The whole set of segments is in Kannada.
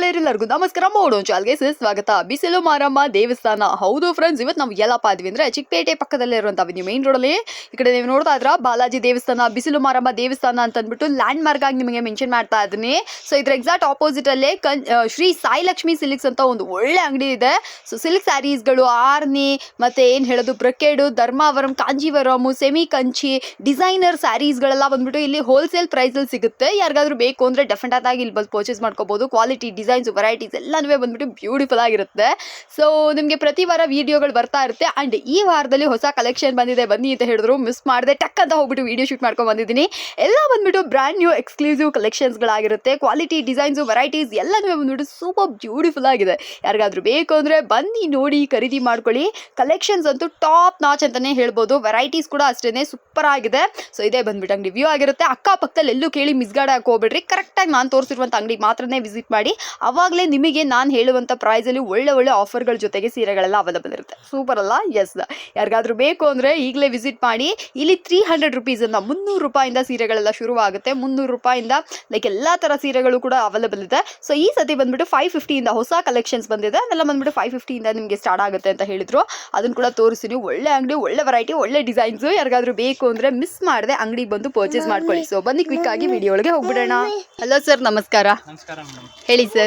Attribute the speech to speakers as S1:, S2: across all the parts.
S1: ಗೆಳೆಯರೆಲ್ಲರಿಗೂ ನಮಸ್ಕಾರ. ಮಾಡೋಣ ಚಾಲ್ಗೆ ಸ್ವಾಗತ ಬಿಸಿಲು ಮಾರಮ್ಮ ದೇವಸ್ಥಾನ. ಹೌದು ಫ್ರೆಂಡ್ಸ್ ಇವತ್ತು ನಾವು ಎಲ್ಲಪ್ಪ ಆದ್ವಿ ಅಂದ್ರೆ ಚಿಕ್ಕಪೇಟೆ ಪಕ್ಕದಲ್ಲೇ ಇರುವಂತ ನೀವು ಮೇನ್ ರೋಡಲ್ಲಿ ಈ ಕಡೆ ನೀವು ನೋಡ್ತಾ ಇದ್ರ ಬಾಲಾಜಿ ದೇವಸ್ಥಾನ, ಬಿಸಿಲು ಮಾರಮ್ಮ ದೇವಸ್ಥಾನ ಅಂತ ಅಂದ್ಬಿಟ್ಟು ಲ್ಯಾಂಡ್ ಮಾರ್ಕ್ ಆಗಿ ನಿಮಗೆ ಮೆನ್ಷನ್ ಮಾಡ್ತಾ ಇದ್ದೀನಿ. ಸೊ ಇದ್ರ ಎಕ್ಸಾಕ್ಟ್ ಆಪೋಸಿಟ್ ಅಲ್ಲೇ ಕನ್ ಶ್ರೀ ಸಾಯಿ ಲಕ್ಷ್ಮಿ ಸಿಲ್ಕ್ಸ್ ಅಂತ ಒಂದು ಒಳ್ಳೆ ಅಂಗಡಿ ಇದೆ. ಸೊ ಸಿಲ್ಕ್ ಸ್ಯಾರೀಸ್ಗಳು ಆರ್ನಿ, ಮತ್ತೆ ಏನ್ ಹೇಳೋದು brocade Dharmavaram, Kanjeevaram semi Kanchi designer ಸ್ಯಾರೀಸ್ಗಳೆಲ್ಲ ಬಂದ್ಬಿಟ್ಟು ಇಲ್ಲಿ ಹೋಲ್ಸೇಲ್ ಪ್ರೈಸಲ್ಲಿ ಸಿಗುತ್ತೆ. ಯಾರಿಗಾದ್ರೂ ಬೇಕು ಅಂದ್ರೆ ಡೆಫಿನೆಟ್ ಆಗಿ ಇಲ್ಲಿ ಬಂದು ಪರ್ಚೇಸ್ ಮಾಡ್ಕೋಬಹುದು ಕ್ವಾಲಿಟಿ ಡಿಸೈನ್ಸ್, ವೆರೈಟೀಸ್ ಎಲ್ಲನೂ ಬಂದ್ಬಿಟ್ಟು ಬ್ಯೂಟಿಫುಲ್ ಆಗಿರುತ್ತೆ. ಸೊ ನಿಮಗೆ ಪ್ರತಿ ವಾರ ವೀಡಿಯೋಗಳು ಬರ್ತಾ ಇರುತ್ತೆ. ಆ್ಯಂಡ್ ಈ ವಾರದಲ್ಲಿ ಹೊಸ ಕಲೆಕ್ಷನ್ ಬಂದಿದೆ. ಬನ್ನಿ ಅಂತ ಹೇಳಿದ್ರು. ಮಿಸ್ ಮಾಡಿದೆ. ಟಕ್ ಅಂತ ಹೋಗ್ಬಿಟ್ಟು ವೀಡಿಯೋ ಶೂಟ್ ಮಾಡ್ಕೊಂಡು ಬಂದಿದ್ದೀನಿ. ಎಲ್ಲ ಬಂದ್ಬಿಟ್ಟು ಬ್ರ್ಯಾಂಡ್ ನ್ಯೂ ಎಕ್ಸ್ಕ್ಲೂಸಿವ್ ಕಲೆಕ್ಷನ್ಸ್ಗಳಾಗಿರುತ್ತೆ ಕ್ವಾಲಿಟಿ ಡಿಸೈನ್ಸು ವೆರೈಟೀಸ್ ಎಲ್ಲನೂ ಬಂದ್ಬಿಟ್ಟು ಸೂಪರ್ ಬ್ಯೂಟಿಫುಲ್ ಆಗಿದೆ. ಯಾರಿಗಾದ್ರೂ ಬೇಕು ಅಂದರೆ ಬನ್ನಿ ನೋಡಿ, ಖರೀದಿ ಮಾಡ್ಕೊಳ್ಳಿ. ಕಲೆಕ್ಷನ್ಸ್ ಅಂತೂ ಟಾಪ್ ನಾಚ್ ಅಂತಲೇ ಹೇಳ್ಬೋದು. ವೆರೈಟೀಸ್ ಕೂಡ ಅಷ್ಟೇ ಸೂಪರ್ ಆಗಿದೆ. ಸೊ ಇದೇ ಬಂದ್ಬಿಟ್ಟು ಅಂಗಡಿ ವ್ಯೂ ಆಗಿರುತ್ತೆ. ಅಕ್ಕಪಕ್ಕದಲ್ಲಿ ಎಲ್ಲೂ ಕೇಳಿ ಮಿಸ್ಗಾಡ್ ಹಾಕಿ ಹೋಗ್ಬಿಡ್ರಿ. ಕರೆಕ್ಟಾಗಿ ನಾನು ತೋರಿಸಿರುವಂಥ ಅಂಗಡಿಗೆ ಮಾತ್ರನೇ ವಿಸಿಟ್ ಮಾಡಿ. ಅವಾಗಲೇ ನಿಮಗೆ ನಾನು ಹೇಳುವಂಥ ಪ್ರೈಸಲ್ಲಿ ಒಳ್ಳೆ ಒಳ್ಳೆ ಆಫರ್ಗಳ ಜೊತೆಗೆ ಸೀರೆಗಳೆಲ್ಲ ಅವೈಲಬಲ್ ಇರುತ್ತೆ. ಸೂಪರ್ ಅಲ್ಲ? ಎಸ್ ಯಾರಿಗಾದ್ರೂ ಬೇಕು ಅಂದರೆ ಈಗಲೇ ವಿಸಿಟ್ ಮಾಡಿ ಇಲ್ಲಿ ತ್ರೀ ಹಂಡ್ರೆಡ್ ರುಪೀಸನ್ನು ಮುನ್ನೂರು ರೂಪಾಯಿಂದ ಸೀರೆಗಳೆಲ್ಲ ಶುರುವಾಗುತ್ತೆ. ಮುನ್ನೂರು ರೂಪಾಯಿಂದ ಲೈಕ್ ಎಲ್ಲ ಥರ ಸೀರೆಗಳು ಕೂಡ ಅವೈಲಬಲ್ ಇದೆ. ಸೊ ಈ ಸತಿ ಬಂದ್ಬಿಟ್ಟು ಫೈವ್ ಫಿಫ್ಟಿಯಿಂದ ಹೊಸ ಕಲೆಕ್ಷನ್ಸ್ ಬಂದಿದೆ. ಅದೆಲ್ಲ ಬಂದ್ಬಿಟ್ಟು ಫೈವ್ ಫಿಫ್ಟಿಯಿಂದ ನಿಮಗೆ ಸ್ಟಾರ್ಟ್ ಆಗುತ್ತೆ ಅಂತ ಹೇಳಿದ್ರು. ಅದನ್ನು ಕೂಡ ತೋರಿಸ್ತೀನಿ. ಒಳ್ಳೆ ಅಂಗಡಿ ಒಳ್ಳೆ ವೆರೈಟಿ ಒಳ್ಳೆ ಡಿಸೈನ್ಸ್ ಯಾರಿಗಾದ್ರೂ ಬೇಕು ಅಂದರೆ ಮಿಸ್ ಮಾಡದೆ ಅಂಗಡಿಗೆ ಬಂದು ಪರ್ಚೇಸ್ ಮಾಡ್ಕೊಳ್ಳಿ. ಸೊ ಬನ್ನಿ ಕ್ವಿಕ್ ಆಗಿ ವಿಡಿಯೋ ಒಳಗೆ ಹೋಗ್ಬಿಡೋಣ. ಹಲೋ ಸರ್ ನಮಸ್ಕಾರ. ಹೇಳಿ ಸರ್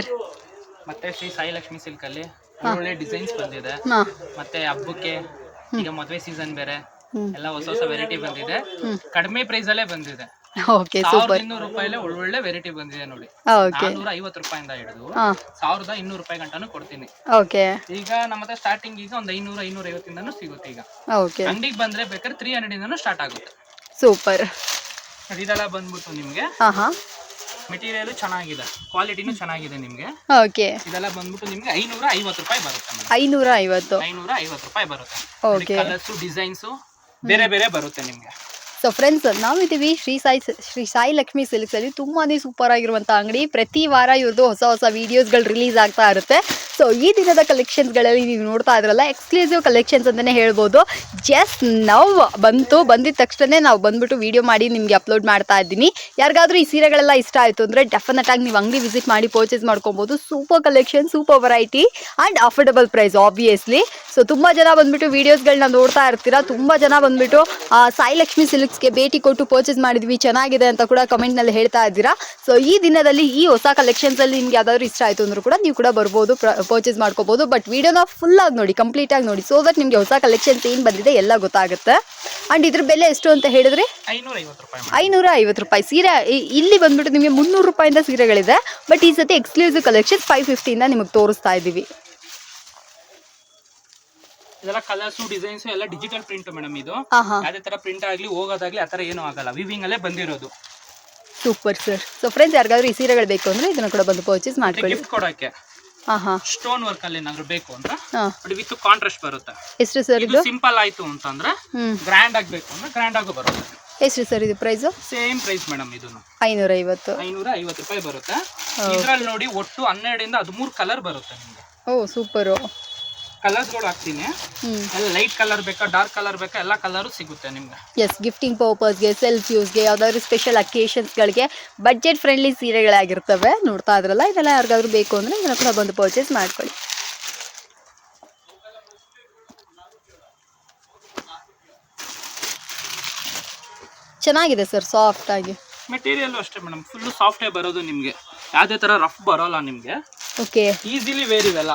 S2: ಮತ್ತೆ ಶ್ರೀ ಸಾಯಿ ಲಕ್ಷ್ಮಿ ಸಿಲ್ಕ್ ಅಲ್ಲಿ ಒಳ್ಳೆ ಡಿಸೈನ್ಸ್ ಬಂದಿದೆ.
S1: ಹಾಂ.
S2: ಮತ್ತೆ ಹಬ್ಬಕ್ಕೆ ಈಗ ಮದ್ವೆ ಸೀಸನ್ ಬೇರೆ. ಎಲ್ಲ ಹೊಸ ಹೊಸ ವೆರೈಟಿ ಬಂದಿದೆ. ಕಡಿಮೆ ಪ್ರೈಸ್ ಅಲ್ಲೇ ಬಂದಿದೆ.
S1: ಓಕೆ
S2: ಸಾವಿರದ
S1: ಸೂಪರ್
S2: ಇನ್ನೂರು ರೂಪಾಯಿಲೇ ಒಳ್ಳೊಳ್ಳೆ ವೆರೈಟಿ ಬಂದಿದೆ ನೋಡಿ.
S1: ಓಕೆ
S2: ನಾನೂರ ಐವತ್ತು ರೂಪಾಯಿಂದ ಹಿಡಿದು
S1: ಹಾಂ.
S2: ಸಾವಿರದ ಇನ್ನೂರು ರೂಪಾಯಿ ಗಂಟಾನು ಕೊಡ್ತೀನಿ.
S1: ಓಕೆ
S2: ಈಗ ನಮ್ಮ ಹತ್ರ ಸ್ಟಾರ್ಟಿಂಗ್ ಈಗ ಒಂದು ಐನೂರ ಐನೂರ ಐವತ್ತಿಂದನೂ ಸಿಗುತ್ತೆ ಈಗ.
S1: ಓಕೆ
S2: ಅಂಗಡಿಗೆ ಬಂದ್ರೆ ಬೇಕಾದ್ರೆ ತ್ರೀ ಹಂಡ್ರೆಡ್ ಇಂದನೂ ಸ್ಟಾರ್ಟ್ ಆಗುತ್ತೆ.
S1: ಸೂಪರ್
S2: ನೋಡಿ, ಇದೆಲ್ಲ ಬಂದ್ಬಿಟ್ಟು ನಿಮ್ಗೆ.
S1: ಹಾಂ ಹಾಂ.
S2: ಮೆಟೀರಿಯಲ್ ಚೆನ್ನಾಗಿದೆ. ಕ್ವಾಲಿಟಿನೂ ಚೆನ್ನಾಗಿದೆ ನಿಮ್ಗೆ.
S1: ಓಕೆ
S2: ಇದೆಲ್ಲ ಬಂದ್ಬಿಟ್ಟು ನಿಮ್ಗೆ ಐನೂರ ಐವತ್ತು ರೂಪಾಯಿ ಬರುತ್ತೆ ಮೇಡಮ್.
S1: ಐನೂರ ಐವತ್ತು
S2: ಐನೂರ ಐವತ್ತು ರೂಪಾಯಿ ಬರುತ್ತೆ.
S1: Okay.
S2: ಕಲರ್ಸು ಡಿಸೈನ್ಸು ಬೇರೆ ಬೇರೆ ಬರುತ್ತೆ ನಿಮ್ಗೆ.
S1: ಸೊ ಫ್ರೆಂಡ್ಸ್ ನಾವಿದ್ದೀವಿ ಶ್ರೀ ಸಾಯಿ ಶ್ರೀ ಸಾಯಿ ಲಕ್ಷ್ಮಿ ಸಿಲ್ಕ್ಸಲ್ಲಿ ತುಂಬಾ ಸೂಪರ್ ಆಗಿರುವಂಥ ಅಂಗಡಿ. ಪ್ರತಿ ವಾರ ಇವ್ರದ್ದು ಹೊಸ ಹೊಸ ವೀಡಿಯೋಸ್ಗಳು ರಿಲೀಸ್ ಆಗ್ತಾ ಇರುತ್ತೆ. ಸೊ ಈ ದಿನದ ಕಲೆಕ್ಷನ್ಸ್ಗಳಲ್ಲಿ ನೀವು ನೋಡ್ತಾ ಇದ್ರಲ್ಲ ಎಕ್ಸ್ಕ್ಲೂಸಿವ್ ಕಲೆಕ್ಷನ್ಸ್ ಅಂತಲೇ ಹೇಳ್ಬೋದು. ಜಸ್ಟ್ ನಾವು ಬಂತು. ಬಂದಿದ ತಕ್ಷಣ ನಾವು ಬಂದ್ಬಿಟ್ಟು ವೀಡಿಯೋ ಮಾಡಿ ನಿಮಗೆ ಅಪ್ಲೋಡ್ ಮಾಡ್ತಾ ಇದ್ದೀನಿ. ಯಾರಿಗಾದರೂ ಈ ಸೀರೆಗಳೆಲ್ಲ ಇಷ್ಟ ಆಯಿತು ಅಂದರೆ ಡೆಫಿನೆಟ್ ಆಗಿ ನೀವು ಅಂಗಡಿ ವಿಸಿಟ್ ಮಾಡಿ ಪರ್ಚೇಸ್ ಮಾಡ್ಕೊಬೋದು. Super collection super variety and affordable price obviously so ತುಂಬ ಜನ ಬಂದ್ಬಿಟ್ಟು ವೀಡಿಯೋಸ್ಗಳನ್ನ ನೋಡ್ತಾ ಇರ್ತೀರಾ. ತುಂಬ ಜನ ಬಂದ್ಬಿಟ್ಟು ಸಾಯಿ ಲಕ್ಷ್ಮಿ ಸಿಲ್ಕ್ಸ್ಗೆ ಭೇಟಿ ಕೊಟ್ಟು ಪರ್ಚೇಸ್ ಮಾಡಿದ್ವಿ. ಚೆನ್ನಾಗಿದೆ ಅಂತ ಕೂಡ ಕಮೆಂಟ್ನಲ್ಲಿ ಹೇಳ್ತಾ ಇದ್ದೀರಾ. ಸೊ ಈ ದಿನದಲ್ಲಿ ಈ ಹೊಸ ಕಲೆಕ್ಷನ್ಸಲ್ಲಿ ನಿಮ್ಗೆ ಯಾವ್ದಾದ್ರು ಇಷ್ಟ ಆಯಿತು ಅಂದ್ರೂ ಕೂಡ ನೀವು ಕೂಡ ಬರ್ಬೋದು. ಪರ್ಚೇಸ್ ಮಾಡ್ಕೋಬೋದು. ಬಟ್ ವಿಡಿಯೋನ ಫುಲ್ ಆಗಿ ನೋಡಿ ಕಂಪ್ಲೀಟ್ ಆಗಿ ನೋಡಿ. ಸೊ ದಟ್ ನಿಮಗೆ ಹೊಸ ಕಲೆಕ್ಷನ್ಸ್ ಏನು ಬಂದಿದೆ ಎಲ್ಲ ಗೊತ್ತಾಗುತ್ತೆ. ಅಂಡ್ ಇದ್ರ ಬೆಲೆ ಎಷ್ಟು ಅಂತ ಹೇಳಿದ್ರೆ?
S2: ಐನೂರ ಐವತ್ತು ರೂಪಾಯಿ.
S1: ಸೀರೆ ಇಲ್ಲಿ ಬಂದ್ಬಿಟ್ಟು ನಿಮಗೆ ಮುನ್ನೂರು ರೂಪಾಯಿಂದ ಸೀರೆಗಳಿದೆ. ಬಟ್ ಈ ಸತಿ ಎಕ್ಸ್ಕ್ಲೂಸಿವ್ ಕಲೆಕ್ಷನ್ ಫೈವ್ ಫಿಫ್ಟಿಯಿಂದ ನಿಮಗೆ ತೋರಿಸ್ತಾ ಇದ್ದೀವಿ.
S2: ಇದೆಲ್ಲ ಕಲರ್ಸು ಡಿಸೈನ್ಸು ಎಲ್ಲ ಡಿಜಿಟಲ್ ಪ್ರಿಂಟ್ ಮೇಡಮ್ ಇದು.
S1: ಹಾಂ ಹಾಂ.
S2: ತರ ಪ್ರಿಂಟ್ ಆಗ್ಲಿ ಹೋಗೋದಾಗ್ಲಿ ಆ ಥರ ಏನೂ ಆಗಲ್ಲ. ವಿವಿಂಗ್ ಅಲ್ಲೇ ಬಂದಿರೋದು.
S1: ಸೂಪರ್ ಸರ್ ಸೊ ಫ್ರೆಂಡ್ಸ್ ಯಾರಿಗಾದ್ರೂ ಈ ಸೀರೆಗಳು ಬೇಕು ಅಂದ್ರೆ ಇದನ್ನ ಕೂಡ ಬಂದು ಪರ್ಚೇಸ್ ಮಾಡ್ಕೊಳ್ಳಿ.
S2: ಗಿಫ್ಟ್ ಕೊಡೋಕೆ ಸ್ಟೋನ್ ವರ್ಕ್ ಅಲ್ಲಿ ಏನಾದ್ರು ಬೇಕು ಅಂತ? ಬಟ್ ವಿತ್ ಕಾಂಟ್ರಾಸ್ಟ್ ಬರುತ್ತೆ.
S1: ಎಷ್ಟು ಸರ್
S2: ಇದು ಸಿಂಪಲ್ ಆಯ್ತು ಅಂತಂದ್ರೆ
S1: ಗ್ರಾಂಡ್
S2: ಗ್ರ್ಯಾಂಡ್ ಆಗಬೇಕು ಅಂದ್ರೆ ಗ್ರ್ಯಾಂಡ್ ಆಗು ಬರುತ್ತೆ.
S1: ಎಷ್ಟು ಸರ್ ಇದು ಪ್ರೈಸ್
S2: ಸೇಮ್ ಪ್ರೈಸ್ ಮೇಡಮ್ ಇದು
S1: ಐನೂರ ಐವತ್ತು
S2: ಐನೂರ ಐವತ್ತು ರೂಪಾಯಿ ಬರುತ್ತೆ. ಇದ್ರಲ್ಲಿ ನೋಡಿ ಒಟ್ಟು ಹನ್ನೆರಡರಿಂದ ಹದಿಮೂರು ಕಲರ್ ಬರುತ್ತೆ ನಿಮಗೆ.
S1: ಓ ಸೂಪರು
S2: ಕಲರ್ಸ್ಗಳು ಹಾಕ್ತೀನಿ. ಎಲ್ಲ ಲೈಟ್ ಕಲರ್ ಬೇಕಾ ಡಾರ್ಕ್ ಕಲರ್ ಬೇಕಾ ಎಲ್ಲ ಕಲರು ಸಿಗುತ್ತೆ ನಿಮ್ಗೆ.
S1: ಎಸ್ ಗಿಫ್ಟಿಂಗ್ ಪರ್ಪಸ್ಗೆ ಸೆಲ್ಫ್ ಯೂಸ್ಗೆ ಯಾವ್ದಾದ್ರು ಸ್ಪೆಷಲ್ ಅಕೇಶನ್ಸ್ಗಳಿಗೆ ಬಜೆಟ್ ಫ್ರೆಂಡ್ಲಿ ಸೀರೆಗಳಾಗಿರ್ತವೆ. ನೋಡ್ತಾ ಇದ್ರಲ್ಲ ಇದೆಲ್ಲ ಯಾರಿಗಾದ್ರೂ ಬೇಕು ಅಂದರೆ ಇದನ್ನು ಕೂಡ ಬಂದು ಪರ್ಚೇಸ್ ಮಾಡ್ಕೊಳ್ಳಿ. ಚೆನ್ನಾಗಿದೆ ಸರ್ ಸಾಫ್ಟ್ ಆಗಿ.
S2: ಮೆಟೀರಿಯಲ್ ಅಷ್ಟೇ ಮೇಡಮ್ ಫುಲ್ಲು ಸಾಫ್ಟೇ ಬರೋದು ನಿಮಗೆ. ಯಾವುದೇ ಥರ ರಫ್ ಬರೋಲ್ಲ ನಿಮಗೆ.
S1: ಓಕೆ
S2: ಈಸಿಲಿ ವೇರ್ ಇವೆಲ್ಲ.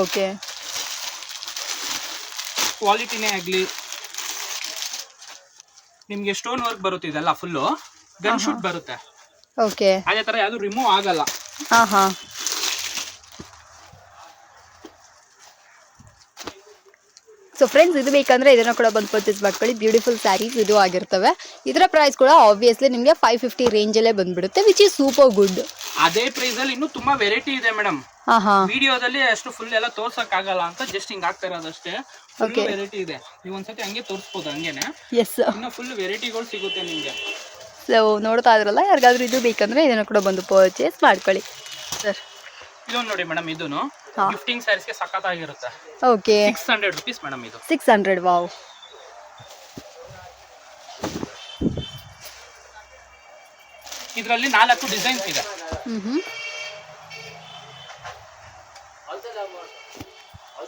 S1: ಓಕೆ
S2: ಕ್ವಾಲಿಟಿನೇ ಆಗಲಿ ನಿಮಗೆ ಸ್ಟೋನ್ ವರ್ಕ್ ಬರುತ್ತೆ ಇದೆಲ್ಲ ಫುಲ್ಲು ಗನ್ ಶೂಟ್ ಬರುತ್ತೆ.
S1: ಓಕೆ
S2: ಅದೇ ತರ ಯಾವುದು ರಿಮೂವ್ ಆಗಲ್ಲ.
S1: ಹಾಂ ಹಾಂ ಸೊ ಫ್ರೆಂಡ್ಸ್ ಇದು ಬೇಕಂದ್ರೆ ಇದನ್ನ ಕೂಡ ಬಂದು ಪರ್ಚೇಸ್ ಮಾಡ್ಕೊಳ್ಳಿ. ಬ್ಯೂಟಿಫುಲ್ ಸ್ಯಾರೀಸ್ ಇದು ಆಗಿರ್ತವೆ. ಇದರ ಪ್ರೈಸ್ ಕೂಡ ಆಬ್ವಿಯಸ್ಲಿ ನಿಮಗೆ ಫೈವ್ ಫಿಫ್ಟಿ ರೇಂಜಲ್ಲೇ ಬಂದ್ಬಿಡುತ್ತೆ ವಿಚ್ ಈಸ್ ಸೂಪರ್ ಗುಡ್
S2: ಅದೇ ಪ್ರೈಸಲ್ಲಿ ಇನ್ನೂ ತುಂಬಾ ವೆರೈಟಿ ಇದೆ ಮೇಡಮ್ ವಿಡಿಯೋದಲ್ಲಿ ಅಷ್ಟು ಫುಲ್ ಎಲ್ಲ ತೋರ್ಸಕ್ಕಾಗಲ್ಲ ಅಂತ ಜಸ್ಟ್ ಹಿಂಗ್ ಆಗ್ತಾ ಇರೋದಷ್ಟೇ. ಫುಲ್. ವೆರೈಟಿ ಇದೆ. ನೀವು ಒಂದ್ಸತಿ ಹಂಗೆ ತೋರಿಸ್ಬೋದು ಹಂಗೇನೆ.
S1: ಎಸ್
S2: ಇನ್ನು ಫುಲ್ ವೆರೈಟಿಗಳು ಸಿಗುತ್ತೆ ನಿಮಗೆ.
S1: ಸೊ ನೋಡ್ತಾ ಇದ್ರಲ್ಲ ಯಾರಿಗಾದ್ರೂ ಇದು ಬೇಕಂದ್ರೆ ಇದನ್ನು ಕೂಡ ಬಂದು ಪರ್ಚೇಸ್ ಮಾಡ್ಕೊಳ್ಳಿ. ಸರ್
S2: ಇದೊಂದು ನೋಡಿ ಮೇಡಮ್ ಇದನ್ನು
S1: ಹಾ.
S2: ಗಿಫ್ಟಿಂಗ್ ಸ್ಯಾರೀಸ್ಗೆ ಸಖತ್ತಾಗಿರುತ್ತೆ.
S1: Okay
S2: six hundred rupees madam ಇದು.
S1: ಸಿಕ್ಸ್ ಹಂಡ್ರೆಡ್ ವಾವ್
S2: ಇದರಲ್ಲಿ ನಾಲ್ಕು ಡಿಸೈನ್ಸ್ ಇದೆ
S1: ಹ್ಞೂ ಹ್ಞೂ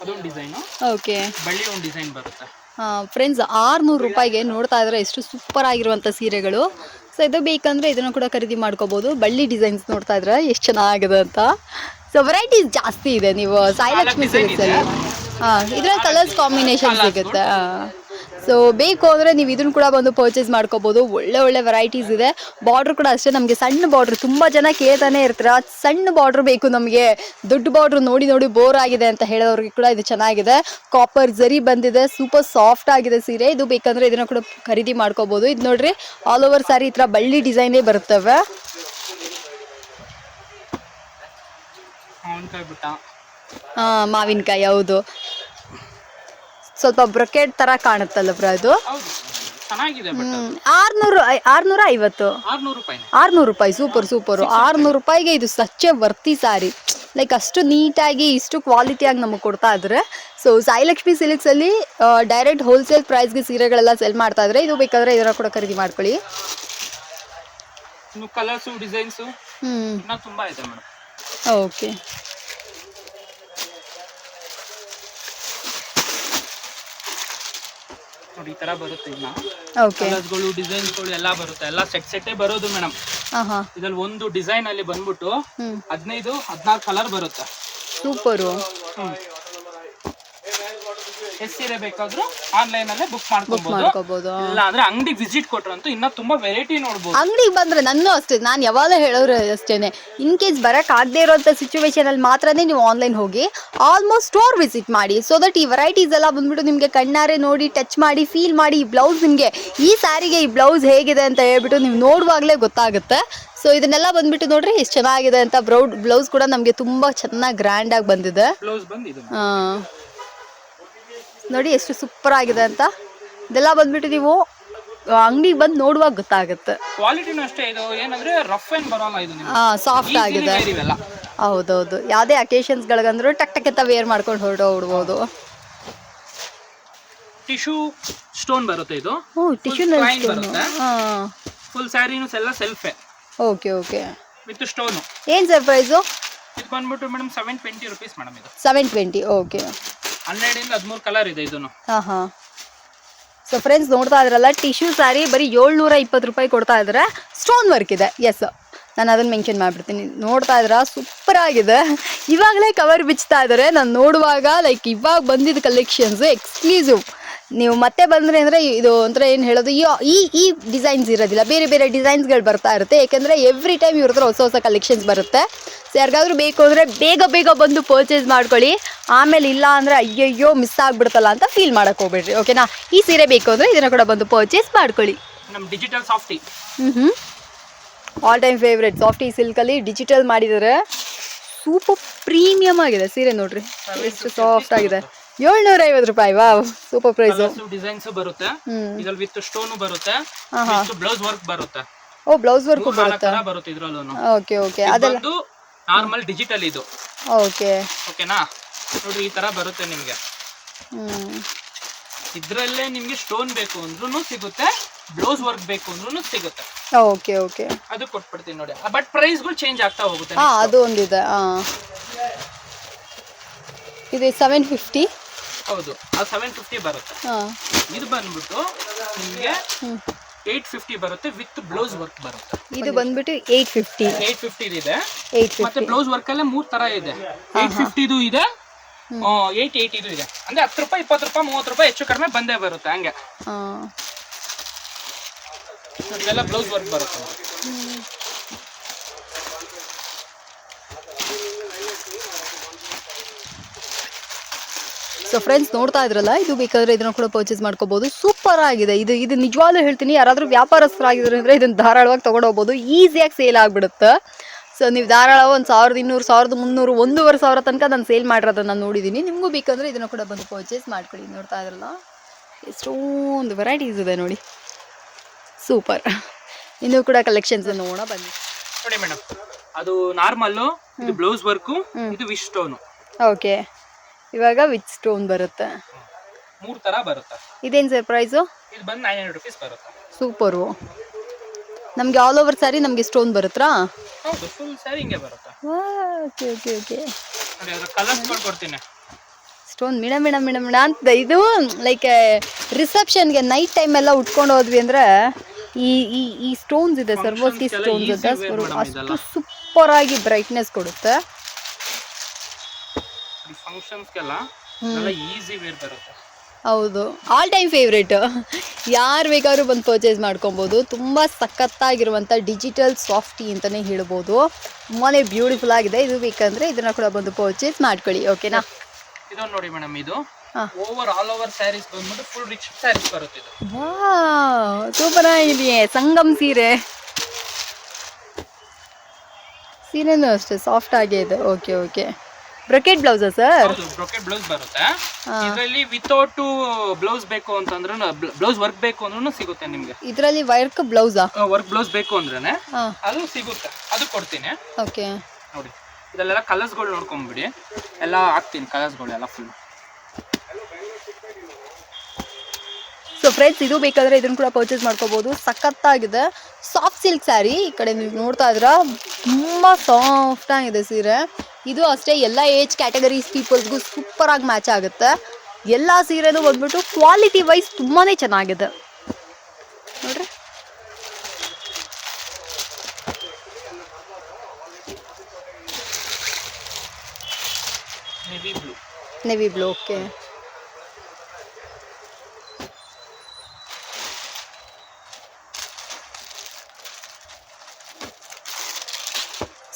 S2: ಅದೊಂದು ಡಿಸೈನು
S1: ಓಕೆ.
S2: ಬಳ್ಳಿ ಒಂದು ಡಿಸೈನ್ ಬರುತ್ತೆ.
S1: ಫ್ರೆಂಡ್ಸ್ ಆರುನೂರು ರೂಪಾಯಿಗೆ ನೋಡ್ತಾ ಇದ್ರೆ ಎಷ್ಟು ಸೂಪರ್ ಆಗಿರುವಂಥ ಸೀರೆಗಳು. ಸೊ ಇದು ಬೇಕಂದ್ರೆ ಇದನ್ನು ಕೂಡ ಖರೀದಿ ಮಾಡ್ಕೋಬೋದು. ಬಳ್ಳಿ ಡಿಸೈನ್ಸ್ ನೋಡ್ತಾ ಇದ್ರೆ ಎಷ್ಟು ಚೆನ್ನಾಗಿದೆ ಅಂತ. ಸೊ ವೆರೈಟೀಸ್ ಜಾಸ್ತಿ ಇದೆ. ನೀವು ಸಾಯಿಲಕ್ಷ್ಮಿ ಸಿಲ್ಕ್ಸಲ್ಲಿ ಹಾಂ ಇದರ ಕಲರ್ಸ್ ಕಾಂಬಿನೇಷನ್ ಸಿಗುತ್ತೆ. ಸೊ ಬೇಕು ಅಂದರೆ ನೀವು ಇದನ್ನು ಕೂಡ ಬಂದು ಪರ್ಚೇಸ್ ಮಾಡ್ಕೋಬೋದು. ಒಳ್ಳೆ ಒಳ್ಳೆ ವೆರೈಟೀಸ್ ಇದೆ. ಬಾರ್ಡ್ರ್ ಕೂಡ ಅಷ್ಟೇ ನಮಗೆ ಸಣ್ಣ ಬಾರ್ಡ್ರ್ ತುಂಬ ಜನ ಕೇಳ್ತಾನೆ ಇರ್ತಾರೆ. ಸಣ್ಣ ಬಾರ್ಡ್ರ್ ಬೇಕು ನಮಗೆ. ದೊಡ್ಡ ಬಾರ್ಡ್ರ್ ನೋಡಿ ನೋಡಿ ಬೋರ್ ಆಗಿದೆ ಅಂತ ಹೇಳೋರಿಗೆ ಕೂಡ ಇದು ಚೆನ್ನಾಗಿದೆ. ಕಾಪರ್ ಜರಿ ಬಂದಿದೆ. ಸೂಪರ್ ಸಾಫ್ಟ್ ಆಗಿದೆ ಸೀರೆ. ಇದು ಬೇಕಂದರೆ ಇದನ್ನು ಕೂಡ ಖರೀದಿ ಮಾಡ್ಕೋಬೋದು. ಇದು ನೋಡ್ರಿ ಆಲ್ ಓವರ್ ಸಾರಿ ಈ ಥರ ಬಳ್ಳಿ ಡಿಸೈನೇ ಬರ್ತವೆ
S2: ಮಾವಿನಕಾಯಿ
S1: ಹೌದು. ಸ್ವಲ್ಪ ಬ್ರೊಕೆಟ್ ತರ ಕಾಣುತ್ತಲ್ಲ ಬ್ರ ಅದು. ಆರ್ನೂರು ಆರ್ನೂರ ಐವತ್ತು
S2: ಆರ್ನೂರು
S1: ರೂಪಾಯಿ ಸೂಪರ್ ಸೂಪರು ಆರ್ನೂರು ರೂಪಾಯಿಗೆ ಇದು ಸಚ್ಚೆ ವರ್ತಿ ಸಾರಿ ಲೈಕ್ ಅಷ್ಟು ನೀಟಾಗಿ ಇಷ್ಟು ಕ್ವಾಲಿಟಿಯಾಗಿ ನಮಗೆ ಕೊಡ್ತಾ ಇದ್ರೆ. ಸೊ ಸಾಯಿಲಕ್ಷ್ಮಿ ಸಿಲ್ಕ್ಸಲ್ಲಿ ಡೈರೆಕ್ಟ್ ಹೋಲ್ಸೇಲ್ ಪ್ರೈಸ್ಗೆ ಸೀರೆಗಳೆಲ್ಲ ಸೆಲ್ ಮಾಡ್ತಾ ಇದ್ರೆ ಇದು ಬೇಕಾದ್ರೆ ಇದರ ಕೂಡ ಖರೀದಿ ಮಾಡ್ಕೊಳ್ಳಿ.
S2: ಕಲರ್ಸು ಡಿಸೈನ್ಸು ತುಂಬಾ ಇದೆ ಮೇಡಮ್
S1: ಓಕೆ
S2: ನೋಡಿ ಈ ತರ ಬರುತ್ತೆ ಇನ್ನ
S1: ಓಕೆ
S2: ಕಲರ್ಸ್ಗಳು ಡಿಸೈನ್ಸ್ಗಳು ಎಲ್ಲಾ ಬರುತ್ತೆ. ಎಲ್ಲಾ ಸೆಟ್ ಸೆಟ್ಟೇ ಬರೋದು ಮೇಡಮ್ ಇದ್ರಲ್ಲಿ ಒಂದು ಡಿಸೈನ್ ಅಲ್ಲಿ ಬಂದ್ಬಿಟ್ಟು
S1: ಹ್ಞೂ
S2: ಹದಿನೈದು ಹದಿನಾಲ್ಕು ಕಲರ್ ಬರುತ್ತೆ.
S1: ಸೂಪರು
S2: ಎಷ್ಟು ಸೀರೆ ಬೇಕಾದ್ರೂ ಆನ್ಲೈನ್ ಅಲ್ಲೇ ಬುಕ್ ಮಾಡ್ಕೊಬಹುದು ಇಲ್ಲ ಅಂದ್ರೆ ಅಂಗಡಿಗೆ ವಿಸಿಟ್ ಕೊಟ್ರಂತೂ ಇನ್ನ ತುಂಬಾ ವೆರೈಟಿ ನೋಡಬಹುದು
S1: ಅಂಗಡಿಗೆ ಬಂದ್ರೆ ನನ್ನೂ ಅಷ್ಟೇ ನಾನು ಯಾವಾಗ ಹೇಳೋರು ಅಷ್ಟೇನೆ. ಇನ್ ಕೇಸ್ ಬರಕ್ ಆಗದೆ ಇರೋಂಥ ಸಿಚುವೇಶನ್ ಅಲ್ಲಿ ಮಾತ್ರನೇ ನೀವು ಆನ್ಲೈನ್ ಹೋಗಿ ಆಲ್ಮೋಸ್ಟ್ ಸ್ಟೋರ್ ವಿಸಿಟ್ ಮಾಡಿ ಸೊ ದಟ್ ಈ ವೆರೈಟೀಸ್ ಎಲ್ಲ ಬಂದ್ಬಿಟ್ಟು ನಿಮಗೆ ಕಣ್ಣಾರೆ ನೋಡಿ ಟಚ್ ಮಾಡಿ ಫೀಲ್ ಮಾಡಿ ಈ ಬ್ಲೌಸ್ ನಿಮಗೆ ಈ ಸಾರಿಗೆ ಈ ಬ್ಲೌಸ್ ಹೇಗಿದೆ ಅಂತ ಹೇಳ್ಬಿಟ್ಟು ನೀವು ನೋಡುವಾಗಲೇ ಗೊತ್ತಾಗುತ್ತೆ. ಸೊ ಇದನ್ನೆಲ್ಲ ಬಂದ್ಬಿಟ್ಟು ನೋಡ್ರಿ ಎಷ್ಟು ಚೆನ್ನಾಗಿದೆ ಅಂತ ಬ್ರೌಡ್ ಬ್ಲೌಸ್ ಕೂಡ ನಮಗೆ ತುಂಬಾ ಚೆನ್ನಾಗಿ ಗ್ರ್ಯಾಂಡ್ ಆಗಿ ಬಂದಿದೆ. ನೋಡಿ ಎಷ್ಟು ಸೂಪರ್ ಆಗಿದೆ ಅಂತ. ಇದೆಲ್ಲ ಬಂದ್ಬಿಟ್ಟು ನೀವು ಅಂಗಡಿಗೆ ಬಂದು ನೋಡುವಾಗ ಗೊತ್ತಾಗುತ್ತೆ.
S2: ಕ್ವಾಲಿಟಿನೂ ಅಷ್ಟೇ ಇದು ಏನಂದ್ರೆ ರಫ್ ಏನ್ ಬರೋಲ್ಲ ಇದು ನಿಮ್ಗೆ.
S1: ಸಾಫ್ಟ್ ಆಗಿದೆ. ಹೌದೌದು. ಯಾವುದೇ ಅಕೇಶನ್ಸ್ಗಳಿಗಂದ್ರೂ ಟಕ್ ಟಕ್ ಅಂತ ವೇರ್ ಮಾಡ್ಕೊಂಡು ಹೊರಡೋಡ್ಬೋದು
S2: ಟಿಶ್ಯೂ ಸ್ಟೋನ್ ಬರುತ್ತೆ ಇದು.
S1: ಹ್ಞೂ ಟಿಶ್ಯೂ. ಹಾಂ.
S2: ಫುಲ್ ಸ್ಯಾರಿನೂ ಎಲ್ಲ ಸೆಲ್ಫೇ
S1: ಓಕೆ ಓಕೆ
S2: ವಿತ್ ಸ್ಟೋನು
S1: ಏನು ಸರ್ ಪ್ರೈಸು
S2: ಇದು ಬಂದ್ಬಿಟ್ಟು madam seven twenty rupees madam ಇದು.
S1: ಸೆವೆನ್ ಟ್ವೆಂಟಿ ಓಕೆ
S2: ಹನ್ನೆರಡರಿಂದ ಹದಿಮೂರು ಕಲರ್ ಇದೆ ಇದನ್ನು
S1: ಹಾಂ ಹಾಂ. ಸೊ ಫ್ರೆಂಡ್ಸ್ ನೋಡ್ತಾ ಇದ್ರಲ್ಲ ಟಿಶ್ಯೂ ಸ್ಯಾರಿ ಬರೀ ಏಳ್ನೂರ ಇಪ್ಪತ್ತು ರೂಪಾಯಿ ಕೊಡ್ತಾ ಇದ್ದಾರೆ ಸ್ಟೋನ್ ವರ್ಕ್ ಇದೆ. ಎಸ್ ನಾನು ಅದನ್ನು ಮೆನ್ಷನ್ ಮಾಡಿಬಿಡ್ತೀನಿ. ನೋಡ್ತಾ ಇದ್ರ ಸೂಪರ್ ಆಗಿದೆ. ಇವಾಗಲೇ ಕವರ್ ಬಿಚ್ತಾ ಇದ್ದಾರೆ ನಾನು ನೋಡುವಾಗ ಲೈಕ್ ಇವಾಗ ಬಂದಿದ್ದ ಕಲೆಕ್ಷನ್ಸ್ ಎಕ್ಸ್ಕ್ಲೂಸಿವ್ ನೀವು ಮತ್ತೆ ಬಂದರೆ ಅಂದರೆ ಇದು ಒಂಥರ ಏನು ಹೇಳೋದು ಈ ಈ ಈ ಡಿಸೈನ್ಸ್ ಇರೋದಿಲ್ಲ. ಬೇರೆ ಬೇರೆ ಡಿಸೈನ್ಸ್ಗಳು ಬರ್ತಾ ಇರುತ್ತೆ. ಏಕೆಂದರೆ ಎವ್ರಿ ಟೈಮ್ ಇವ್ರ ಹತ್ರ ಹೊಸ ಹೊಸ ಕಲೆಕ್ಷನ್ಸ್ ಬರುತ್ತೆ. ಸೊ ಯಾರಿಗಾದ್ರೂ ಬೇಕು ಅಂದರೆ ಬೇಗ ಬೇಗ ಬಂದು ಪರ್ಚೇಸ್ ಮಾಡ್ಕೊಳ್ಳಿ. ಆಮೇಲೆ ಇಲ್ಲ ಅಂದರೆ ಅಯ್ಯಯ್ಯೋ ಮಿಸ್ ಆಗಿಬಿಡ್ತಲ್ಲ ಅಂತ ಫೀಲ್ ಮಾಡೋಕೆ ಹೋಗ್ಬೇಡ್ರಿ. ಓಕೆನಾ ಈ ಸೀರೆ ಬೇಕು ಅಂದರೆ ಇದನ್ನು ಕೂಡ ಬಂದು ಪರ್ಚೇಸ್ ಮಾಡ್ಕೊಳ್ಳಿ.
S2: ನಮ್ಮ ಡಿಜಿಟಲ್ ಸಾಫ್ಟಿ
S1: ಹ್ಞೂ ಹ್ಞೂ ಆಲ್ ಟೈಮ್ ಫೇವ್ರೆಟ್ ಸಾಫ್ಟಿ ಸಿಲ್ಕಲ್ಲಿ ಡಿಜಿಟಲ್ ಮಾಡಿದ್ದಾರೆ ಸೂಪರ್ ಪ್ರೀಮಿಯಮ್ ಆಗಿದೆ ಸೀರೆ ನೋಡ್ರಿ. ಎಷ್ಟು ಸಾಫ್ಟ್ ಆಗಿದೆ. ಏಳ್ನೂರ ಐವತ್ತು ರೂಪಾಯಿ ವಾವ್ ಸೂಪರ್ ಪ್ರೈಸ್
S2: ಡಿಸೈನ್ಸ್ ಬರುತ್ತೆ. ಇದ್ರಲ್ಲಿ ವಿತ್ ಸ್ಟೋನು ಬರುತ್ತೆ. ಬ್ಲೌಸ್ ವರ್ಕ್ ಬರುತ್ತೆ.
S1: ಓ ಬ್ಲೌಸ್ ವರ್ಕ್ ಬರುತ್ತೆ?
S2: ಬರುತ್ತಾ ಇದ್ರಲ್ಲೂ
S1: ಓಕೆ ಓಕೆ ಅದೆಲ್ಲ
S2: ನಾರ್ಮಲ್ ಡಿಜಿಟಲ್ ಇದು.
S1: ಓಕೆ
S2: ಓಕೆನಾ ನೋಡಿ ಈ ತರ ಬರುತ್ತೆ ನಿಮ್ಗೆ. ಇದ್ರಲ್ಲೇ ನಿಮ್ಗೆ ಸ್ಟೋನ್ ಬೇಕು ಅಂದ್ರೂ ಸಿಗುತ್ತೆ ಬ್ಲೌಸ್ ವರ್ಕ್ ಬೇಕು ಅಂದ್ರೂ ಸಿಗುತ್ತೆ.
S1: ಓಕೆ ಓಕೆ
S2: ಅದು ಕೊಟ್ಬಿಡ್ತೀನಿ ನೋಡಿ. ಬಟ್ ಪ್ರೈಸ್ಗಳು ಚೇಂಜ್ ಆಗ್ತಾ ಹೋಗುತ್ತೆ
S1: ಹಾ ಅದು ಒಂದಿದೆ ಹಾಂ ಇದು ಸೆವೆನ್ ಫಿಫ್ಟಿ
S2: ಹೌದು ಅದು ಸೆವೆನ್ ಫಿಫ್ಟಿ ಬರುತ್ತೆ. ಇದು ಬಂದ್ಬಿಟ್ಟು ನಿಮ್ಗೆ ಏಟ್ ಫಿಫ್ಟಿ ಬರುತ್ತೆ ವಿತ್ ಬ್ಲೌಸ್ ವರ್ಕ್ ಬರುತ್ತೆ.
S1: ಇದು ಬಂದ್ಬಿಟ್ಟು ಏಯ್ಟ್ ಫಿಫ್ಟಿ
S2: ಏಟ್ ಫಿಫ್ಟಿ ಇದೆ. ಮತ್ತೆ ಬ್ಲೌಸ್ ವರ್ಕ್ ಅಲ್ಲೇ ಮೂರ್ ತರ ಇದೆ. ಏಟ್ ಫಿಫ್ಟಿದು ಇದೆ. ಏಟ್ ಏಯ್ಟಿದು ಇದೆ. ಅಂದ್ರೆ ಹತ್ತು ರೂಪಾಯಿ ಇಪ್ಪತ್ತು ರೂಪಾಯಿ ಮೂವತ್ತು ರೂಪಾಯಿ ಹೆಚ್ಚು ಕಡಿಮೆ ಬಂದೇ ಬರುತ್ತೆ ಹಂಗೆ. ಇದೆಲ್ಲ ಬ್ಲೌಸ್ ವರ್ಕ್ ಬರುತ್ತೆ.
S1: ಸೊ ಫ್ರೆಂಡ್ಸ್ ನೋಡ್ತಾ ಇದ್ರಲ್ಲ ಇದು ಬೇಕಾದ್ರೆ ಇದನ್ನ ಕೂಡ ಪರ್ಚೇಸ್ ಮಾಡ್ಕೋಬಹುದು ಸೂಪರ್ ಆಗಿದೆ. ಇದು ಇದು ನಿಜವಾಗ್ಲೂ ಹೇಳ್ತೀನಿ ಯಾರಾದರೂ ವ್ಯಾಪಾರಸ್ಥರಾಗಿದ್ರೆ ಅಂದರೆ ಇದನ್ನ ಧಾರಾಳವಾಗಿ ತೊಗೊಂಡೋಗ್ಬೋದು. ಈಸಿಯಾಗಿ ಸೇಲ್ ಆಗಿಬಿಡುತ್ತೆ. ಸೊ ನೀವು ಧಾರಾಳ ಒಂದು ಸಾವಿರದ ಇನ್ನೂರು ಸಾವಿರದ ಮುನ್ನೂರು ಒಂದೂವರೆ ಸಾವಿರ ತನಕ ನಾನು ಸೇಲ್ ಮಾಡಿರೋದನ್ನ ನಾನು ನೋಡಿದ್ದೀನಿ ನಿಮಗೂ ಬೇಕಂದ್ರೆ ಇದನ್ನು ಕೂಡ ಬಂದು ಪರ್ಚೇಸ್ ಮಾಡ್ಕೊಳ್ಳಿ ನೋಡ್ತಾ ಇದ್ರಲ್ಲ ಎಷ್ಟೊಂದು ವೆರೈಟೀಸ್ ಇದೆ ನೋಡಿ. ಸೂಪರ್ ಇನ್ನೂ ಕೂಡ ಕಲೆಕ್ಷನ್ಸ್ ನೋಡೋಣ ಬನ್ನಿ.
S2: ನೋಡಿ ಮೇಡಮ್ ಅದು ನಾರ್ಮಲ್ಲು ಇದು ಬ್ಲೌಸ್ ವರ್ಕು ಇದು ವಿಶ್ ಸ್ಟೋನು
S1: ಓಕೆ ಇವಾಗ ವಿತ್ ಸ್ಟೋನ್ ಬರುತ್ತೆ.
S2: ಮೂರು ತರ ಬರುತ್ತೆ?
S1: ಇದೇನು ಸರ್ ಪ್ರೈಸು
S2: ಇದು ಬಂದು ನೈನ್ ಹಂಡ್ರೆಡ್ ರುಪೀಸ್ ಬರುತ್ತೆ?
S1: ಸೂಪರು ನಮಗೆ ಆಲ್ ಓವರ್ ಸ್ಯಾರಿ ನಮಗೆ ಸ್ಟೋನ್ ಬರುತ್ತಾ?
S2: ಹೌದು ಫುಲ್ ಸ್ಯಾರಿ ಹಿಂಗೆ ಬರುತ್ತೆ?
S1: ಓಕೆ ಓಕೆ ಓಕೆ
S2: ಕಲರ್ಸ್ ಮಾಡ್ಕೊಡ್ತೀನಿ
S1: ಸ್ಟೋನ್ ಮಿಣ ಮಿಣ ಮಿಣ ಮಿಣ ಅಂತ ಇದು ಲೈಕ್ ರಿಸೆಪ್ಷನ್ಗೆ ನೈಟ್ ಟೈಮ್ ಎಲ್ಲ ಉಟ್ಕೊಂಡು ಹೋದ್ವಿ ಅಂದ್ರೆ ಈ ಈ ಈ ಸ್ಟೋನ್ಸ್ ಇದೆ ಸರ್ವೋಸ್ಕಿ ಸ್ಟೋನ್ಸ್
S2: madam
S1: ಅಷ್ಟು. ಸೂಪರ್ ಆಗಿ ಬ್ರೈಟ್ನೆಸ್ ಕೊಡುತ್ತೆ.
S2: ಫಂಕ್ಷನ್ಸ್ಗೆಲ್ಲ ಎಲ್ಲ ಈಸಿ ವೇರ್ ಬರುತ್ತೆ.
S1: ಹೌದು. ಆಲ್ ಟೈಮ್ ಫೇವ್ರೇಟ್ ಯಾರು ಬೇಕಾದ್ರೂ ಬಂದು ಪರ್ಚೇಸ್ ಮಾಡ್ಕೊಬೋದು. ತುಂಬ ಸಖತ್ತಾಗಿರುವಂಥ ಡಿಜಿಟಲ್ ಸಾಫ್ಟಿ ಅಂತಲೇ ಹೇಳ್ಬೋದು. ತುಂಬಾ ಬ್ಯೂಟಿಫುಲ್ ಆಗಿದೆ. ಇದು ಬೇಕಂದರೆ ಇದನ್ನು ಕೂಡ ಬಂದು ಪರ್ಚೇಸ್ ಮಾಡ್ಕೊಳ್ಳಿ. ಓಕೆನಾ
S2: ಇದೊಂದು ನೋಡಿ ಮೇಡಮ್ ಇದು. ಓವರ್ ಆಲ್ ಓವರ್ ಸ್ಯಾರೀಸ್ ಬಂದ್ಬಿಟ್ಟು ಫುಲ್ ರಿಚ್ ಸ್ಯಾರೀಸ್ ಬರುತ್ತೆ ಇದು.
S1: ವಾ ಸೂಪರ್ ಆಗಿದೆಯೇ ಸಂಗಮ್ ಸೀರೆ. ಸೀರೆನೂ ಅಷ್ಟೇ ಸಾಫ್ಟ್ ಆಗೇ ಇದೆ. Okay okay bracket blouse sir
S2: bracket blouse ಬರುತ್ತೆ. ಇದರಲ್ಲಿ ವಿತೌಟ್ ಬ್ಲೌಸ್ ಬೇಕು ಅಂತಂದ್ರೂ ಬ್ಲೌಸ್ ವರ್ಕ್ ಬೇಕು ಅಂದ್ರೂ ಸಿಗುತ್ತೆ ನಿಮಗೆ.
S1: ಇದರಲ್ಲಿ ವರ್ಕ್ ಬ್ಲೌಸ್
S2: ವರ್ಕ್ ಬ್ಲೌಸ್ ಬೇಕು ಅಂದ್ರೇನೆ ಅದು ಸಿಗುತ್ತೆ. ಅದು ಕೊಡ್ತೀನಿ.
S1: ಓಕೆ.
S2: ನೋಡಿ ಇದೆಲ್ಲ ಕಲರ್ಸ್ಗಳು ನೋಡ್ಕೊಂಬಿಡಿ. ಎಲ್ಲ ಹಾಕ್ತೀನಿ ಕಲರ್ಸ್ಗಳು ಎಲ್ಲ ಫುಲ್
S1: ಸೊ ಫ್ರೆಂಡ್ಸ್ ಇದು ಬೇಕಾದರೆ ಇದನ್ನು ಕೂಡ ಪರ್ಚೇಸ್ ಮಾಡ್ಕೋಬೋದು. ಸಖತ್ತಾಗಿದೆ. ಸಾಫ್ಟ್ ಸಿಲ್ಕ್ ಸ್ಯಾರಿ ಈ ಕಡೆ ನೀವು ನೋಡ್ತಾ ಇದ್ರ ತುಂಬ ಸಾಫ್ಟ್ ಆಗಿದೆ ಸೀರೆ. ಇದು ಅಷ್ಟೇ, ಎಲ್ಲ ಏಜ್ ಕ್ಯಾಟಗರೀಸ್ ಪೀಪಲ್ಸ್ಗೂ ಸೂಪರಾಗಿ ಮ್ಯಾಚ್ ಆಗುತ್ತೆ. ಎಲ್ಲ ಸೀರೆನೂ ಬಂದ್ಬಿಟ್ಟು ಕ್ವಾಲಿಟಿ ವೈಸ್ ತುಂಬಾ ಚೆನ್ನಾಗಿದೆ. ನೋಡ್ರಿ.
S2: Navy blue
S1: okay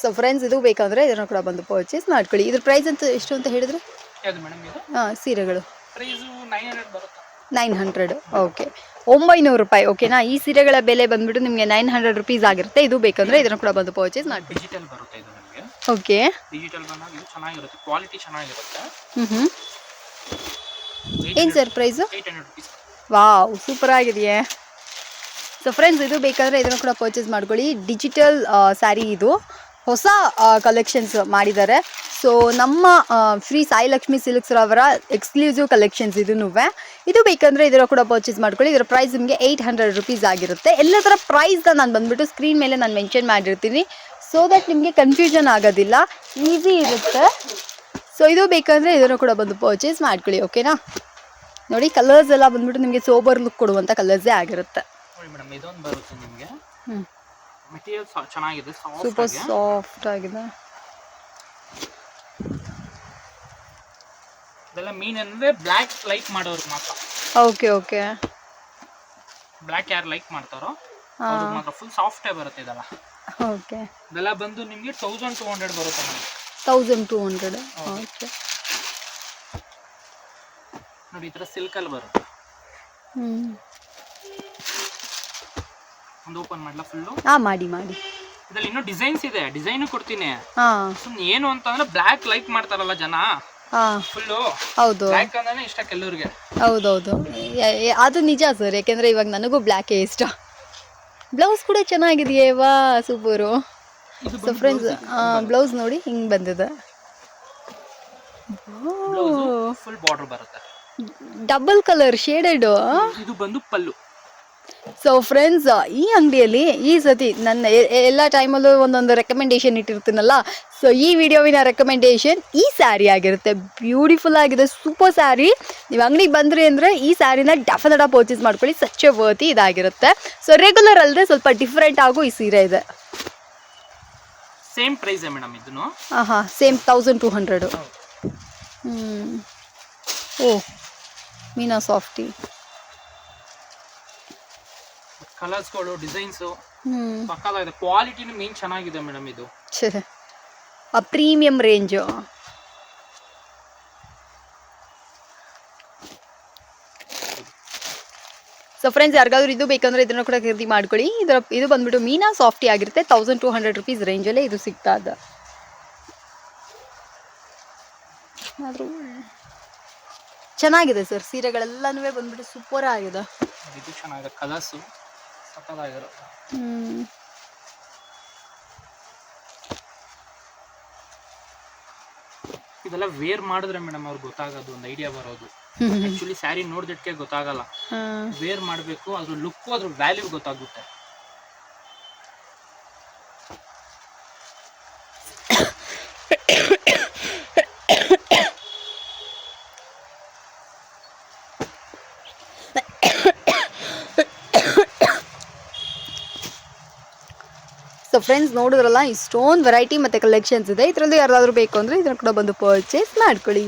S1: so friends ಇದು ಬೇಕಂದ್ರೆ ಇದನ್ನು ಕೂಡ ಬಂದು ಪರ್ಚೇಸ್ ಮಾಡ್ಕೊಳ್ಳಿ. ಇದ್ರ ಪ್ರೈಸ್ ಅಂತ ಎಷ್ಟು ಅಂತ ಹೇಳಿದ್ರೆ? ಹಾಂ ಸೀರೆಗಳು.
S2: ನೈನ್ ಹಂಡ್ರೆಡ್
S1: ಓಕೆ ಒಂಬೈನೂರು ರೂಪಾಯಿ ಓಕೆನಾ ಈ ಸೀರೆಗಳ ಬೆಲೆ ಬಂದ್ಬಿಟ್ಟು ನಿಮಗೆ ನೈನ್ ಹಂಡ್ರೆಡ್ ರುಪೀಸ್ ಆಗಿರುತ್ತೆ. ಇದು ಬೇಕಂದ್ರೆ ಇದನ್ನು ಕೂಡ ಬಂದು ಪರ್ಚೇಸ್ ಮಾಡ್ಕೊಳ್ಳಿ.
S2: ಡಿಜಿಟಲ್ ಬರುತ್ತೆ ಇದು ನಿಮಗೆ?
S1: ಓಕೆ
S2: ಡಿಜಿಟಲ್ ಬಂದಾಗ ಇದು ಚೆನ್ನಾಗಿರುತ್ತೆ. ಕ್ವಾಲಿಟಿ ಚೆನ್ನಾಗಿರುತ್ತೆ.
S1: ಹ್ಞೂ ಹ್ಞೂ ಏನು ಸರ್ ಪ್ರೈಸು ವಾವ್ ಸೂಪರ್ ಆಗಿದೆಯೇ. ಸೊ ಫ್ರೆಂಡ್ಸ್ ಇದು ಬೇಕಾದರೆ ಇದನ್ನು ಕೂಡ ಪರ್ಚೇಸ್ ಮಾಡ್ಕೊಳ್ಳಿ. ಡಿಜಿಟಲ್ ಸ್ಯಾರಿ ಇದು. ಹೊಸ ಕಲೆಕ್ಷನ್ಸ್ ಮಾಡಿದ್ದಾರೆ. ಸೊ ನಮ್ಮ ಶ್ರೀ ಸಾಯಿ ಲಕ್ಷ್ಮಿ ಸಿಲ್ಕ್ಸ್ ಅವರ ಎಕ್ಸ್ಕ್ಲೂಸಿವ್ ಕಲೆಕ್ಷನ್ಸ್ ಇದೂ ಇದು ಬೇಕಂದರೆ ಇದರ ಕೂಡ ಪರ್ಚೇಸ್ ಮಾಡ್ಕೊಳ್ಳಿ. ಇದರ ಪ್ರೈಸ್ ನಿಮಗೆ ಏಯ್ಟ್ ಹಂಡ್ರೆಡ್ ರುಪೀಸ್ ಆಗಿರುತ್ತೆ. ಎಲ್ಲ ಥರ ಪ್ರೈಸ್ನ ನಾನು ಬಂದುಬಿಟ್ಟು ಸ್ಕ್ರೀನ್ ಮೇಲೆ ನಾನು ಮೆನ್ಷನ್ ಮಾಡಿರ್ತೀನಿ. ಸೊ ದಟ್ ನಿಮಗೆ ಕನ್ಫ್ಯೂಷನ್ ಆಗೋದಿಲ್ಲ. ಈಸಿ ಇರುತ್ತೆ. ಸೊ ಇದು ಬೇಕಂದರೆ ಇದನ್ನು ಕೂಡ ಬಂದು ಪರ್ಚೇಸ್ ಮಾಡ್ಕೊಳ್ಳಿ ಓಕೆನಾ ನೋಡಿ ಕಲರ್ಸ್ ಎಲ್ಲ ಬಂದ್ಬಿಟ್ಟು ನಿಮಗೆ ಸೋಬರ್ ಲುಕ್ ಕೊಡುವಂಥ ಕಲರ್ಸೇ ಆಗಿರುತ್ತೆ.
S2: ನೋಡಿ ಮೇಡಮ್ ಇದೊಂದು ಬರುತ್ತೆ ನಿಮಗೆ.
S1: ಹ್ಞೂ
S2: ಮೆಟೀರಿಯಲ್ ಚೆನ್ನಾಗಿದೆ
S1: ಸೂಪರ್ ಸಾಫ್ಟ್ ಆಗಿದೆ.
S2: ಇದೆಲ್ಲ ಮೀನ್ ಅಂದ್ರೆ ಬ್ಲ್ಯಾಕ್ ಲೈಕ್ ಮಾಡೋರು ಮಾತ್ರ.
S1: ಓಕೆ ಓಕೆ
S2: ಬ್ಲ್ಯಾಕ್ ಯಾರು ಲೈಕ್ ಮಾಡ್ತಾರೋ ಅವ್ರಿಗೆ ಮಾತ್ರ ಫುಲ್ ಸಾಫ್ಟೇ ಬರುತ್ತೆ ಇದೆಲ್ಲ.
S1: ಓಕೆ
S2: ಇದೆಲ್ಲ ಬಂದು ನಿಮಗೆ ತೌಸಂಡ್ ಟೂ ಹಂಡ್ರೆಡ್ ಬರುತ್ತೆ ನಿಮಗೆ
S1: ತೌಸಂಡ್ ಟೂ ಹಂಡ್ರೆಡ್ ಓಕೆ
S2: ನೋಡಿ ಈ ಥರ ಸಿಲ್ಕಲ್ಲಿ ಬರುತ್ತೆ.
S1: ಹ್ಞೂ
S2: ಒಂದು ಓಪನ್ ಮಾಡಲ ಫುಲ್ಲು
S1: ಹಾಂ ಮಾಡಿ ಮಾಡಿ.
S2: ಇದ್ರಲ್ಲಿ ಇನ್ನೂ ಡಿಸೈನ್ಸ್ ಇದೆ. ಡಿಸೈನ್ ಕೊಡ್ತೀನಿ.
S1: ಹಾ.
S2: ಸುಮ್ಮನೆ ಏನು ಅಂತಂದ್ರೆ ಬ್ಲ್ಯಾಕ್ ಲೈಕ್ ಮಾಡ್ತಾರಲ್ಲ ಜನ?
S1: ಹಾ.
S2: ಫುಲ್ಲು
S1: ಹೌದು.
S2: ಬ್ಲ್ಯಾಕ್ ಅಂದ್ರೆ ಇಷ್ಟ ಕೆಲವ್ರಿಗೆ.
S1: ಹೌದೌದು. ಯ- ಯ- ಅದು ನಿಜ ಸರ್ ಯಾಕೆಂದ್ರೆ ಇವಾಗ ನನಗೂ ಬ್ಲ್ಯಾಕೇ ಇಷ್ಟ. ಬ್ಲೌಸ್ ಕೂಡ ಚೆನ್ನಾಗಿದೆಯೇ ವಾ ಸೂಪರು
S2: ಇದು
S1: ಸೊ ಫ್ರೆಂಡ್ಸ್ ಬ್ಲೌಸ್ ನೋಡಿ ಹಿಂಗೆ ಬಂದಿದೆ.
S2: ಫುಲ್ ಬಾರ್ಡರ್ ಬರುತ್ತೆ.
S1: ಡಬಲ್ ಕಲರ್ ಶೇಡೆಡ್
S2: ಇದು ಬಂದು ಪಲ್ಲು.
S1: ಸೊ ಫ್ರೆಂಡ್ಸ್ ಈ ಅಂಗಡಿಯಲ್ಲಿ ಈ ಸತಿ ನನ್ನ ಎಲ್ಲ ಟೈಮಲ್ಲೂ ಒಂದೊಂದು ರೆಕಮೆಂಡೇಶನ್ ಇಟ್ಟಿರ್ತೀನಲ್ಲ? ಸೊ ಈ ವಿಡಿಯೋವಿನ ರೆಕಮೆಂಡೇಶನ್ ಈ ಸ್ಯಾರಿ ಆಗಿರುತ್ತೆ. ಬ್ಯೂಟಿಫುಲ್ ಆಗಿದೆ ಸೂಪರ್ ಸ್ಯಾರಿ ನೀವು ಅಂಗಡಿಗೆ ಬಂದ್ರಿ ಅಂದರೆ ಈ ಸ್ಯಾರಿನ ಡೆಫಿನೆಟ್ ಆಗಿ ಪರ್ಚೇಸ್ ಮಾಡ್ಕೊಳ್ಳಿ ಸಚ್ಚೆ ವರ್ತಿ ಇದಾಗಿರುತ್ತೆ. ಸೊ ರೆಗ್ಯುಲರ್ ಅಲ್ಲದೆ ಸ್ವಲ್ಪ ಡಿಫ್ರೆಂಟ್ ಆಗು ಈ ಸೀರೆ ಇದೆ.
S2: ಸೇಮ್ ಪ್ರೈಸ್ ಮೇಡಮ್ ಇದನ್ನು?
S1: ಹಾಂ ಹಾಂ ಸೇಮ್ ತೌಸಂಡ್ ಟೂ ಹಂಡ್ರೆಡು ಹ್ಞೂ ಓ ಮೀನಾ ಸಾಫ್ಟಿ
S2: ಕಲರ್ಸ್ಗಳು ಡಿಸೈನ್ಸು. ಪಕ್ಕದಾಗಿದೆ. ಕ್ವಾಲಿಟಿನೂ ಮೀನ್ ಚೆನ್ನಾಗಿದೆ ಮೇಡಮ್ ಇದು.
S1: ಆ ಪ್ರೀಮಿಯಂ ರೇಂಜು. ಸೊ ಫ್ರೆಂಡ್ಸ್ ಯಾರಿಗಾದ್ರೂ ಇದು ಬೇಕಂದ್ರೆ ಇದನ್ನು ಕೂಡ ಖರೀದಿ ಮಾಡ್ಕೊಳ್ಳಿ. ಇದರ ಇದು ಬಂದ್ಬಿಟ್ಟು ಮೀನಾ ಸಾಫ್ಟಿ ಆಗಿರುತ್ತೆ. ತೌಸಂಡ್ ಟೂ ಹಂಡ್ರೆಡ್ ರುಪೀಸ್ ರೇಂಜಲ್ಲೇ ಇದು ಸಿಗ್ತಾ ಇದೆ. ಆದರೂ ಚೆನ್ನಾಗಿದೆ ಸರ್ ಸೀರೆಗಳೆಲ್ಲನೂ ಬಂದ್ಬಿಟ್ಟು ಸೂಪರ್ ಆಗಿದೆ.
S2: ಇದು ಚೆನ್ನಾಗಿದೆ. ಕಲರ್ಸು ಸಕ್ಕದಾಗಿರುತ್ತೆ
S1: ಹ್ಮ್.
S2: ಇದೆಲ್ಲ ವೇರ್ ಮಾಡಿದ್ರೆ ಮೇಡಮ್ ಅವ್ರಿಗೆ ಗೊತ್ತಾಗೋದು ಒಂದು ಐಡಿಯಾ ಬರೋದು. ಆಕ್ಚುಲಿ ಸ್ಯಾರಿ ನೋಡಿದಕ್ಕೆ ಗೊತ್ತಾಗಲ್ಲ. ವೇರ್ ಮಾಡಬೇಕು ಅದ್ರ ಲುಕ್ಕು ಅದ್ರ ವ್ಯಾಲ್ಯೂ ಗೊತ್ತಾಗುತ್ತೆ.
S1: ಫ್ರೆಂಡ್ಸ್ ನೋಡಿದ್ರಲ್ಲ, ಇಷ್ಟೊಂದು ವೆರೈಟಿ ಮತ್ತು ಕಲೆಕ್ಷನ್ಸ್ ಇದೆ. ಇದರಲ್ಲಿ ಯಾರಾದರೂ ಬೇಕು ಅಂದರೆ ಇದನ್ನು ಕೂಡ ಬಂದು ಪರ್ಚೇಸ್ ಮಾಡ್ಕೊಳ್ಳಿ.